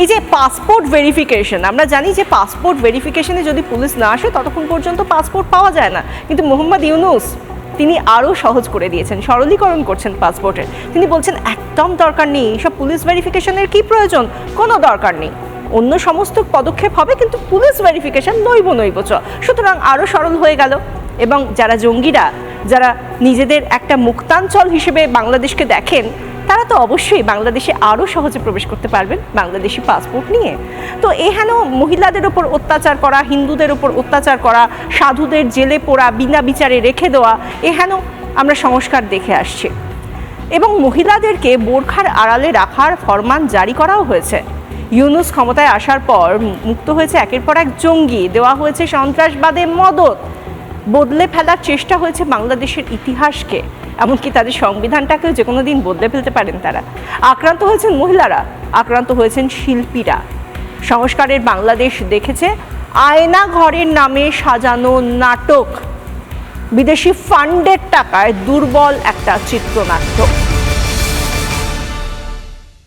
এই যে passport verification আমরা জানি যে পাসপোর্ট ভেরিফিকেশনে যদি পুলিশ না আসে, ততক্ষণ পর্যন্ত পাসপোর্ট পাওয়া যায় না। কিন্তু মোহাম্মদ ইউনুস, তিনি আরও সহজ করে দিয়েছেন, সরলীকরণ করছেন পাসপোর্টের তিনি বলছেন, একদম দরকার নেই সব পুলিশ ভেরিফিকেশনের কি প্রয়োজন? কোনো দরকার নেই। অন্য সমস্ত পদক্ষেপ হবে, কিন্তু পুলিশ ভেরিফিকেশন নইব নইব, চ। সুতরাং আরও সরল হয়ে গেল। এবং যারা জঙ্গিরা, যারা নিজেদের একটা মুক্তাঞ্চল হিসেবে বাংলাদেশকে দেখেন তারা তো অবশ্যই বাংলাদেশে আরও সহজে প্রবেশ করতে পারবেন বাংলাদেশি পাসপোর্ট নিয়ে। তো এহেন মহিলাদের ওপর অত্যাচার করা, হিন্দুদের ওপর অত্যাচার করা, সাধুদের জেলে পোড়া, বিনা বিচারে রেখে দেওয়া এহেন আমরা সংস্কার দেখে আসছি। এবং মহিলাদেরকে বোরখার আড়ালে রাখার ফরমান জারি করাও হয়েছে। ইউনুস ক্ষমতায় আসার পর মুক্ত হয়েছে একের পর এক জঙ্গি, দেওয়া হয়েছে সন্ত্রাসবাদে মদত বদলে ফেলার চেষ্টা হয়েছে বাংলাদেশের ইতিহাসকে, এমনকি তাদের সংবিধানটাকেও যে কোনো দিন বদলে ফেলতে পারেন তারা। আক্রান্ত হয়েছেন মহিলারা, আক্রান্ত হয়েছেন শিল্পীরা। সংস্কারের বাংলাদেশ দেখেছে, আয়না ঘরের নামে সাজানো নাটক। বিদেশি ফান্ডের টাকায় দুর্বল একটা চিত্রনাট্য।